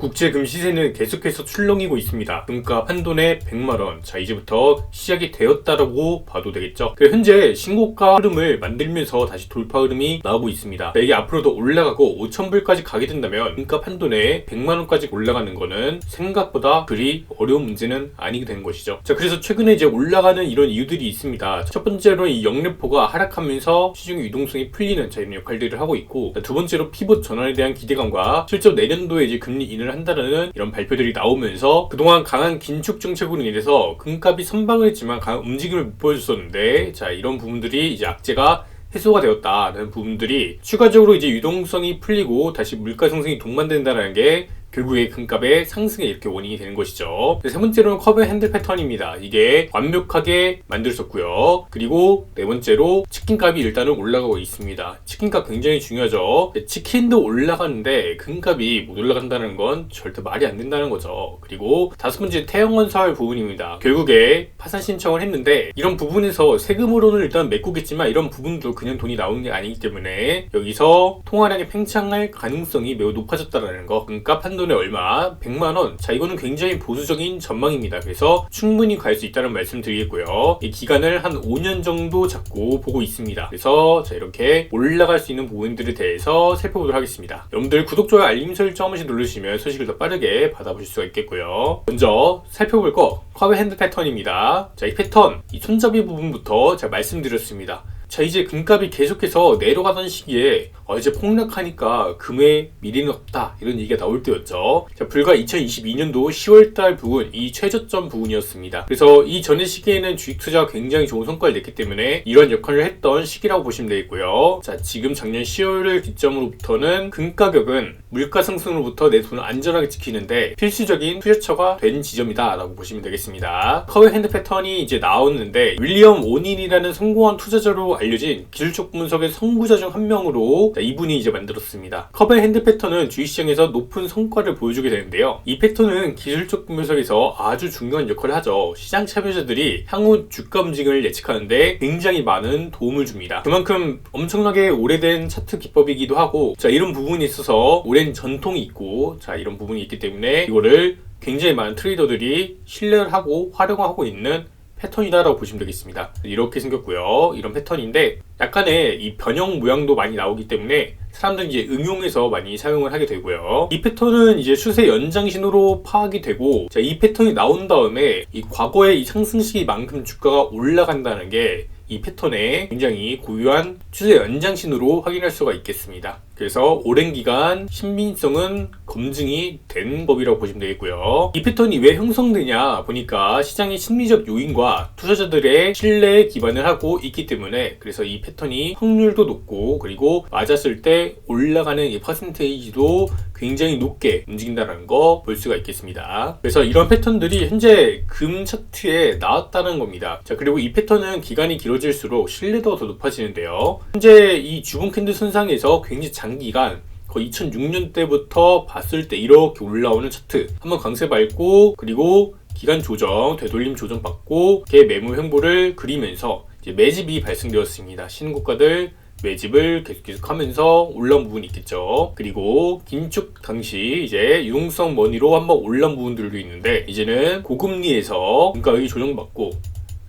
국제금 시세는 계속해서 출렁이고 있습니다. 금값 한 돈에 100만원. 자, 이제부터 시작이 되었다라고 봐도 되겠죠. 그리고 현재 신고가 흐름을 만들면서 다시 돌파 흐름이 나오고 있습니다. 자, 이게 앞으로도 올라가고 5천불까지 가게 된다면 금값 한 돈에 100만원까지 올라가는 거는 생각보다 그리 어려운 문제는 아니게 되는 것이죠. 자, 그래서 최근에 이제 올라가는 이런 이유들이 있습니다. 첫 번째로 이 영래포가 하락하면서 시중의 유동성이 풀리는 자, 이런 역할들을 하고 있고, 자, 두 번째로 피봇 전환에 대한 기대감과 실제 내년도에 이제 금리 인하 를 한다는 이런 발표들이 나오면서 그동안 강한 긴축 정책으로 인해서 금값이 선방을 했지만 강한 움직임을 못 보여줬었는데 자 이런 부분들이 이제 악재가 해소가 되었다는 부분들이 추가적으로 이제 유동성이 풀리고 다시 물가 상승이 동반된다는 게 결국에 금값의 상승에 이렇게 원인이 되는 것이죠. 세 번째로는 커브 핸들 패턴입니다. 이게 완벽하게 만들었고요. 그리고 네 번째로 치킨값이 일단은 올라가고 있습니다. 치킨값 굉장히 중요하죠. 치킨도 올라가는데 금값이 못 올라간다는 건 절대 말이 안 된다는 거죠. 그리고 다섯 번째 태형건설 부분입니다. 결국에 파산 신청을 했는데 이런 부분에서 세금으로는 일단 메꾸겠지만 이런 부분도 그냥 돈이 나오는 게 아니기 때문에 여기서 통화량이 팽창할 가능성이 매우 높아졌다는 거. 금값 한 돈에 얼마? 100만 원. 자, 이거는 굉장히 보수적인 전망입니다. 그래서 충분히 갈 수 있다는 말씀 드리겠고요. 이 기간을 한 5년 정도 잡고 보고 있습니다. 그래서 자, 이렇게 올라갈 수 있는 부분들에 대해서 살펴보도록 하겠습니다. 여러분들 구독, 좋아요, 알림 설정 한 번씩 누르시면 소식을 더 빠르게 받아보실 수가 있겠고요. 먼저 살펴볼 거 커브 핸드 패턴입니다. 자, 이 패턴, 이 손잡이 부분부터 제가 말씀드렸습니다. 자 이제 금값이 계속해서 내려가던 시기에 어, 이제 폭락하니까 금의 미래는 없다 이런 얘기가 나올 때였죠. 자 불과 2022년도 10월달 부분 이 최저점 부분이었습니다. 그래서 이 전의 시기에는 주식 투자가 굉장히 좋은 성과를 냈기 때문에 이런 역할을 했던 시기라고 보시면 되겠고요. 자 지금 작년 10월을 기점으로부터는 금 가격은 물가 상승으로부터 내 돈을 안전하게 지키는데 필수적인 투자처가 된 지점이다 라고 보시면 되겠습니다. 커브 핸드 패턴이 이제 나오는데 윌리엄 오닌이라는 성공한 투자자로 알려진 기술적 분석의 선구자 중 한 명으로 이분이 이제 만들었습니다. 커브 핸드 패턴은 주식 시장에서 높은 성과를 보여주게 되는데요. 이 패턴은 기술적 분석에서 아주 중요한 역할을 하죠. 시장 참여자들이 향후 주가 움직임을 예측하는데 굉장히 많은 도움을 줍니다. 그만큼 엄청나게 오래된 차트 기법이기도 하고 자 이런 부분이 있어서 오랜 전통이 있고 자 이런 부분이 있기 때문에 이거를 굉장히 많은 트레이더들이 신뢰를 하고 활용하고 있는 패턴이다라고 보시면 되겠습니다. 이렇게 생겼고요. 이런 패턴인데 약간의 이 변형 모양도 많이 나오기 때문에 사람들이 이제 응용해서 많이 사용을 하게 되고요. 이 패턴은 이제 추세 연장신으로 파악이 되고 자, 이 패턴이 나온 다음에 이 과거의 이 상승 시기만큼 주가가 올라간다는 게 이 패턴의 굉장히 고유한 추세 연장신으로 확인할 수가 있겠습니다. 그래서 오랜 기간 신빙성은 검증이 된 법이라고 보시면 되겠고요. 이 패턴이 왜 형성되냐 보니까 시장의 심리적 요인과 투자자들의 신뢰에 기반을 하고 있기 때문에 그래서 이 패턴이 확률도 높고 그리고 맞았을 때 올라가는 이 퍼센테이지도 굉장히 높게 움직인다는 거 볼 수가 있겠습니다. 그래서 이런 패턴들이 현재 금 차트에 나왔다는 겁니다. 자 그리고 이 패턴은 기간이 길어질수록 신뢰도가 더 높아지는데요. 현재 이 주봉 캔들 손상에서 굉장히 장기간 거의 2006년 때부터 봤을 때 이렇게 올라오는 차트 한번 강세 밟고 그리고 기간 조정, 되돌림 조정 받고 개 매물 횡보를 그리면서 매집이 발생되었습니다. 신고가들 매집을 계속 계속 하면서 올라온 부분이 있겠죠. 그리고 긴축 당시 이제 유동성 머니로 한번 올라온 부분들도 있는데 이제는 고금리에서 물가의 조정받고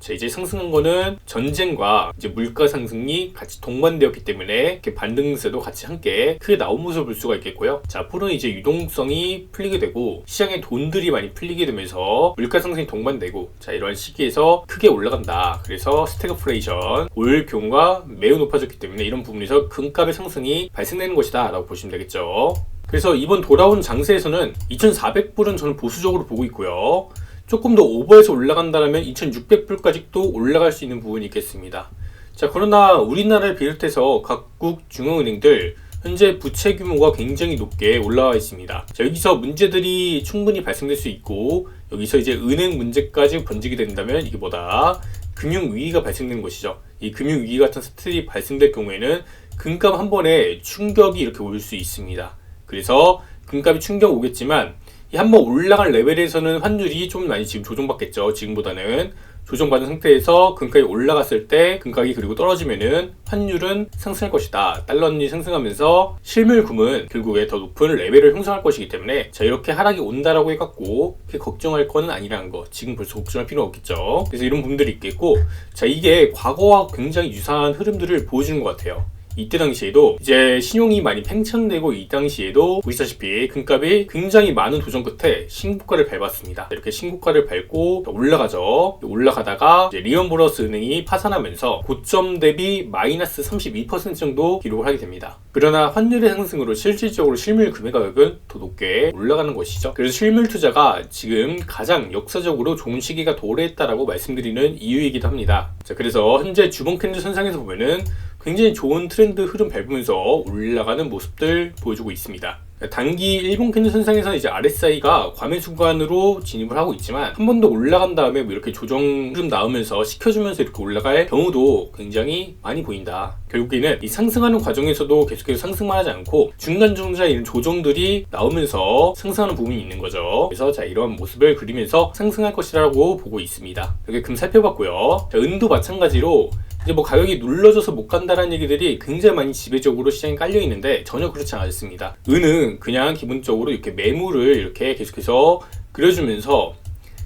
자, 이제 상승한 거는 전쟁과 이제 물가 상승이 같이 동반되었기 때문에 이렇게 반등세도 같이 함께 크게 나온 모습을 볼 수가 있겠고요. 자, 앞으로는 이제 유동성이 풀리게 되고 시장에 돈들이 많이 풀리게 되면서 물가 상승이 동반되고 자, 이러한 시기에서 크게 올라간다. 그래서 스태그플레이션 올 경우가 매우 높아졌기 때문에 이런 부분에서 금값의 상승이 발생되는 것이다 라고 보시면 되겠죠. 그래서 이번 돌아온 장세에서는 2,400불은 저는 보수적으로 보고 있고요. 조금 더 오버해서 올라간다면 2,600불까지 또 올라갈 수 있는 부분이 있겠습니다. 자, 그러나 우리나라를 비롯해서 각국 중앙은행들 현재 부채 규모가 굉장히 높게 올라와 있습니다. 자, 여기서 문제들이 충분히 발생될 수 있고 여기서 이제 은행 문제까지 번지게 된다면 이게 보다 금융 위기가 발생되는 것이죠. 이 금융 위기 같은 사태들이 발생될 경우에는 금값 한 번에 충격이 이렇게 올 수 있습니다. 그래서 금값이 충격 오겠지만 한번 올라갈 레벨에서는 환율이 좀 많이 지금 조정받겠죠. 지금보다는 조정받은 상태에서 금가격이 올라갔을 때 금가격이 그리고 떨어지면은 환율은 상승할 것이다. 달러원이 상승하면서 실물금은 결국에 더 높은 레벨을 형성할 것이기 때문에 자 이렇게 하락이 온다라고 해갖고 그렇게 걱정할 거는 아니라는 거 지금 벌써 걱정할 필요 없겠죠. 그래서 이런 부분들이 있겠고 자 이게 과거와 굉장히 유사한 흐름들을 보여주는 것 같아요. 이때 당시에도 이제 신용이 많이 팽창되고 이 당시에도 보시다시피 금값이 굉장히 많은 도전 끝에 신고가를 밟았습니다. 이렇게 신고가를 밟고 올라가죠. 올라가다가 리언브러스 은행이 파산하면서 고점 대비 마이너스 32% 정도 기록을 하게 됩니다. 그러나 환율의 상승으로 실질적으로 실물 금액 가격은 더 높게 올라가는 것이죠. 그래서 실물 투자가 지금 가장 역사적으로 좋은 시기가 도래했다라고 말씀드리는 이유이기도 합니다. 자, 그래서 현재 주봉 캔들 선상에서 보면은 굉장히 좋은 트렌드 흐름 밟으면서 올라가는 모습들 보여주고 있습니다. 단기 일본 캔들 선상에서는 이제 RSI가 과매수 구간으로 진입을 하고 있지만 한 번 더 올라간 다음에 뭐 이렇게 조정 흐름 나오면서 시켜주면서 이렇게 올라갈 경우도 굉장히 많이 보인다. 결국에는 이 상승하는 과정에서도 계속해서 상승만 하지 않고 중간중간 이런 조정들이 나오면서 상승하는 부분이 있는 거죠. 그래서 자 이런 모습을 그리면서 상승할 것이라고 보고 있습니다. 이렇게 금 살펴봤고요. 자, 은도 마찬가지로 이제 뭐 가격이 눌러져서 못 간다라는 얘기들이 굉장히 많이 지배적으로 시장에 깔려 있는데 전혀 그렇지 않습니다. 은은 그냥 기본적으로 이렇게 매물을 이렇게 계속해서 그려주면서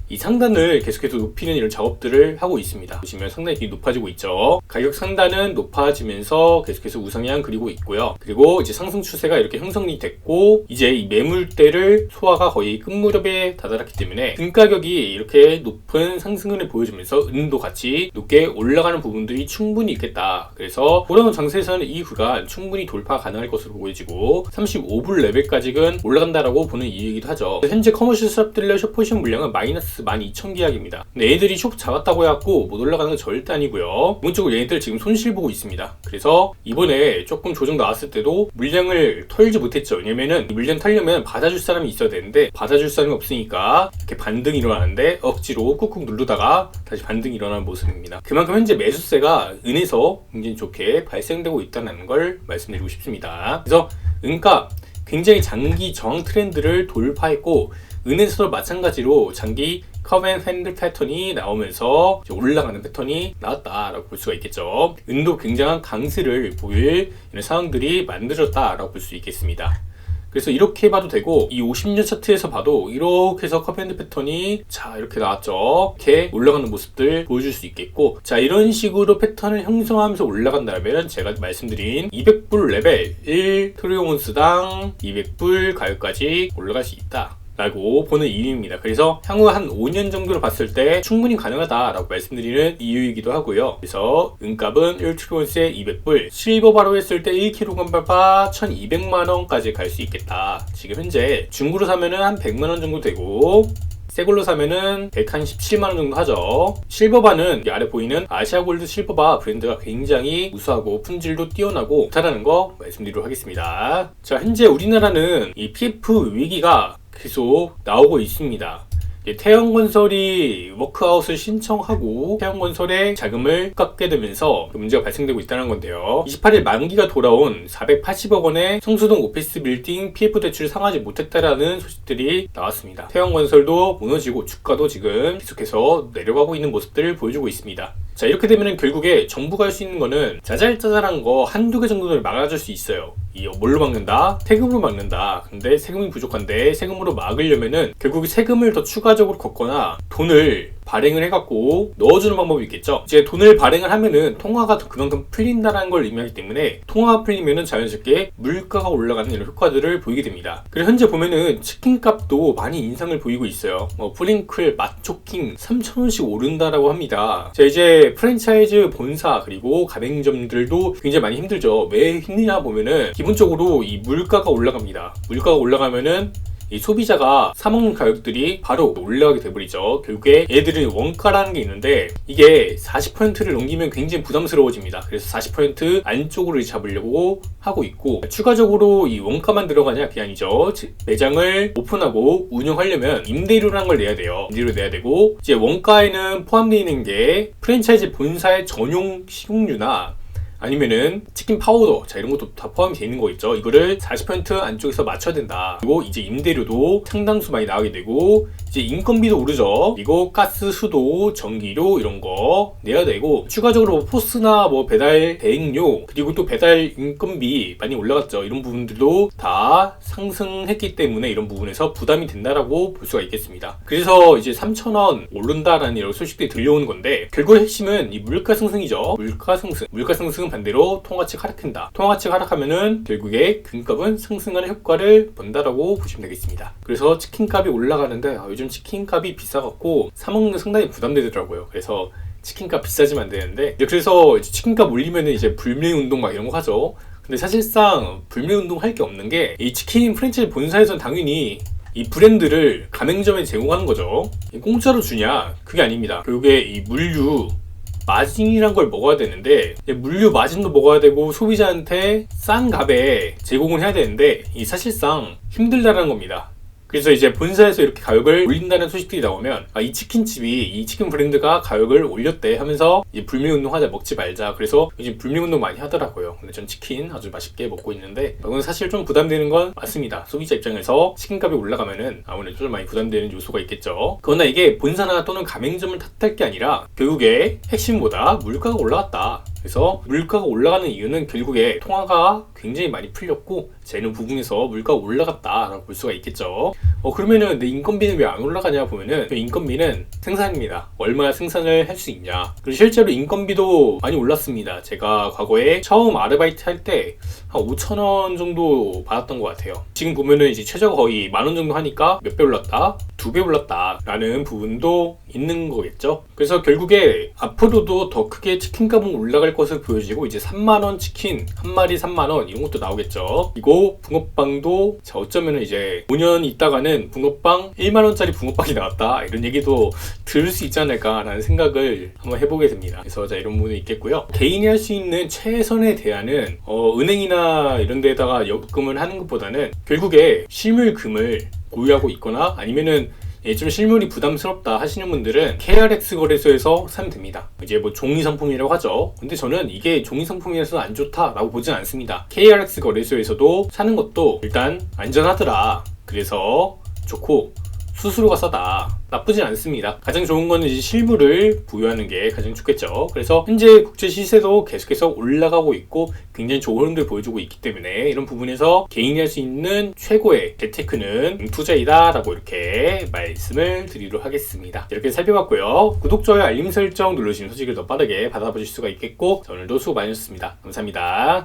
이 상단을 계속해서 높이는 이런 작업들을 하고 있습니다. 보시면 상당히 높아지고 있죠. 가격 상단은 높아지면서 계속해서 우상향 그리고 있고요. 그리고 이제 상승 추세가 이렇게 형성이 됐고 이제 이 매물대를 소화가 거의 끝무렵에 다다랐기 때문에 금 가격이 이렇게 높은 상승을 보여주면서 은도 같이 높게 올라가는 부분들이 충분히 있겠다. 그래서 돌아온 장세에서는 이 구간 충분히 돌파 가능할 것으로 보여지고 35불 레벨까지는 올라간다라고 보는 이유이기도 하죠. 현재 커머셜 스랍들러 숏포지션 물량은 마이너스 마이너스 12,000 계약입니다. 근데 얘들이 숍 잡았다고 해갖고 못 올라가는 건 절대 아니고요. 기본적으로 얘들 지금 손실 보고 있습니다. 그래서 이번에 조금 조정 나왔을 때도 물량을 털지 못했죠. 왜냐면은 물량 털려면 받아줄 사람이 있어야 되는데 받아줄 사람이 없으니까 이렇게 반등이 일어나는데 억지로 꾹꾹 누르다가 다시 반등이 일어나는 모습입니다. 그만큼 현재 매수세가 은에서 굉장히 좋게 발생되고 있다는 걸 말씀드리고 싶습니다. 그래서 은가 굉장히 장기 저항 트렌드를 돌파했고 은에서도 마찬가지로 장기 커맨 핸들 패턴이 나오면서 올라가는 패턴이 나왔다라고 볼 수가 있겠죠. 은도 굉장한 강세를 보일 이런 상황들이 만들어졌다라고 볼 수 있겠습니다. 그래서 이렇게 봐도 되고 이 50년 차트에서 봐도 이렇게 해서 커맨드 패턴이 자 이렇게 나왔죠 이렇게 올라가는 모습들 보여줄 수 있겠고 자 이런 식으로 패턴을 형성하면서 올라간다면 제가 말씀드린 200불 레벨 1 트리온스당 200불 가격까지 올라갈 수 있다 라고 보는 이유입니다. 그래서 향후 한 5년 정도로 봤을 때 충분히 가능하다라고 말씀드리는 이유이기도 하고요. 그래서 은값은 1트리온스에 200불, 실버 바로 했을 때 1kg 발바 1200만원까지 갈 수 있겠다. 지금 현재 중고로 사면은 한 100만원 정도 되고 새 걸로 사면은 117만원 정도 하죠. 실버바는 아래 보이는 아시아골드 실버바 브랜드가 굉장히 우수하고 품질도 뛰어나고 좋다라는 거 말씀드리도록 하겠습니다. 자, 현재 우리나라는 이 PF 위기가 계속 나오고 있습니다. 태양건설이 워크아웃을 신청하고 태양건설에 자금을 깎게 되면서 그 문제가 발생되고 있다는 건데요. 28일 만기가 돌아온 480억 원의 성수동 오피스 빌딩 PF 대출을 상하지 못했다라는 소식들이 나왔습니다. 태양건설도 무너지고 주가도 지금 계속해서 내려가고 있는 모습들을 보여주고 있습니다. 자 이렇게 되면 결국에 정부가 할 수 있는 거는 짜잘짜잘한 거 한두 개 정도를 막아줄 수 있어요. 이 뭘로 막는다? 세금으로 막는다. 근데 세금이 부족한데 세금으로 막으려면은 결국 세금을 더 추가적으로 걷거나 돈을 발행을 해갖고 넣어주는 방법이 있겠죠. 이제 돈을 발행을 하면은 통화가 그만큼 풀린다는 걸 의미하기 때문에 통화가 풀리면은 자연스럽게 물가가 올라가는 이런 효과들을 보이게 됩니다. 그리고 현재 보면은 치킨 값도 많이 인상을 보이고 있어요. 뭐 프링클, 맛초킹 3,000원씩 오른다라고 합니다. 자 이제 프랜차이즈 본사 그리고 가맹점들도 굉장히 많이 힘들죠. 왜 힘드냐 보면은 기본적으로 이 물가가 올라갑니다. 물가가 올라가면은 이 소비자가 사먹는 가격들이 바로 올라가게 돼버리죠. 결국에 얘들은 원가라는 게 있는데 이게 40%를 넘기면 굉장히 부담스러워집니다. 그래서 40% 안쪽으로 잡으려고 하고 있고 추가적으로 이 원가만 들어가냐 그게 아니죠. 매장을 오픈하고 운영하려면 임대료라는 걸 내야 돼요. 임대료 내야 되고 이제 원가에는 포함되어 있는 게 프랜차이즈 본사의 전용 식용유나 아니면은 치킨 파우더 자 이런 것도 다 포함이 되어 있는 거 있죠. 이거를 40% 안쪽에서 맞춰야 된다. 그리고 이제 임대료도 상당수 많이 나가게 되고 이제 인건비도 오르죠. 그리고 가스 수도 전기료 이런 거 내야 되고 추가적으로 뭐 포스나 뭐 배달 대행료 그리고 또 배달 인건비 많이 올라갔죠. 이런 부분들도 다 상승했기 때문에 이런 부분에서 부담이 된다라고 볼 수가 있겠습니다. 그래서 이제 3,000원 오른다라는 이런 소식들이 들려오는 건데 결국 핵심은 이 물가 상승이죠. 물가 상승. 물가 상승은 반대로 통화치 하락한다 통화치 하락하면은 결국에 금값은 상승하는 효과를 본다라고 보시면 되겠습니다 그래서 치킨값이 올라가는데 아, 요즘 치킨값이 비싸갖고 사 먹는 게 상당히 부담되더라고요 그래서 치킨값 비싸지면 안 되는데 그래서 치킨값 올리면은 이제 불매 운동 막 이런 거 하죠 근데 사실상 불매 운동 할 게 없는 게 이 치킨 프랜차이즈 본사에서는 당연히 이 브랜드를 가맹점에 제공하는 거죠. 이 공짜로 주냐? 그게 아닙니다. 결국에 이 물류 마진이란 걸 먹어야 되는데 물류 마진도 먹어야 되고 소비자한테 싼 값에 제공을 해야 되는데 이 사실상 힘들다라는 겁니다. 그래서 이제 본사에서 이렇게 가격을 올린다는 소식들이 나오면 아, 이 치킨집이 이 치킨 브랜드가 가격을 올렸대 하면서 이제 불매 운동 하자 먹지 말자. 그래서 요즘 불매 운동 많이 하더라고요. 근데 전 치킨 아주 맛있게 먹고 있는데 이건 사실 좀 부담되는 건 맞습니다. 소비자 입장에서 치킨값이 올라가면은 아무래도 좀 많이 부담되는 요소가 있겠죠. 그러나 이게 본사나 또는 가맹점을 탓할 게 아니라 결국에 핵심보다 물가가 올라갔다 그래서 물가가 올라가는 이유는 결국에 통화가 굉장히 많이 풀렸고 재는 부분에서 물가가 올라갔다라고 볼 수가 있겠죠. 어 그러면은 내 인건비는 왜 안 올라가냐 보면은 그 인건비는 생산입니다. 얼마나 생산을 할 수 있냐. 그리고 실제로 인건비도 많이 올랐습니다. 제가 과거에 처음 아르바이트 할 때 한 5천 원 정도 받았던 것 같아요. 지금 보면은 이제 최저가 거의 만 원 정도 하니까 몇 배 올랐다, 두 배 올랐다라는 부분도 있는 거겠죠. 그래서 결국에 앞으로도 더 크게 치킨 값은 올라갈 것을 보여지고 이제 3만 원 치킨 한 마리 3만 원 이런 것도 나오겠죠. 그리고 붕어빵도 자 어쩌면은 이제 5년 있다가는 붕어빵 1만 원짜리 붕어빵이 나왔다 이런 얘기도 들을 수 있지 않을까라는 생각을 한번 해보게 됩니다. 그래서 자 이런 부분이 있겠고요. 개인이 할 수 있는 최선의 대안은 어, 은행이나 이런 데다가 여금을 하는 것보다는 결국에 실물금을 보유하고 있거나 아니면은 예, 좀 실물이 부담스럽다 하시는 분들은 KRX 거래소에서 사면 됩니다. 이제 뭐 종이 상품이라고 하죠. 근데 저는 이게 종이 상품이라서 안 좋다라고 보진 않습니다. KRX 거래소에서도 사는 것도 일단 안전하더라. 그래서 좋고 수수료가 싸다. 나쁘진 않습니다. 가장 좋은 거는 이제 실물을 부여하는 게 가장 좋겠죠. 그래서 현재 국제 시세도 계속해서 올라가고 있고 굉장히 좋은 흐름들 보여주고 있기 때문에 이런 부분에서 개인이 할 수 있는 최고의 재테크는 투자이다라고 이렇게 말씀을 드리도록 하겠습니다. 이렇게 살펴봤고요. 구독, 좋아요, 알림 설정 누르시면 소식을 더 빠르게 받아보실 수가 있겠고 자, 오늘도 수고 많으셨습니다. 감사합니다.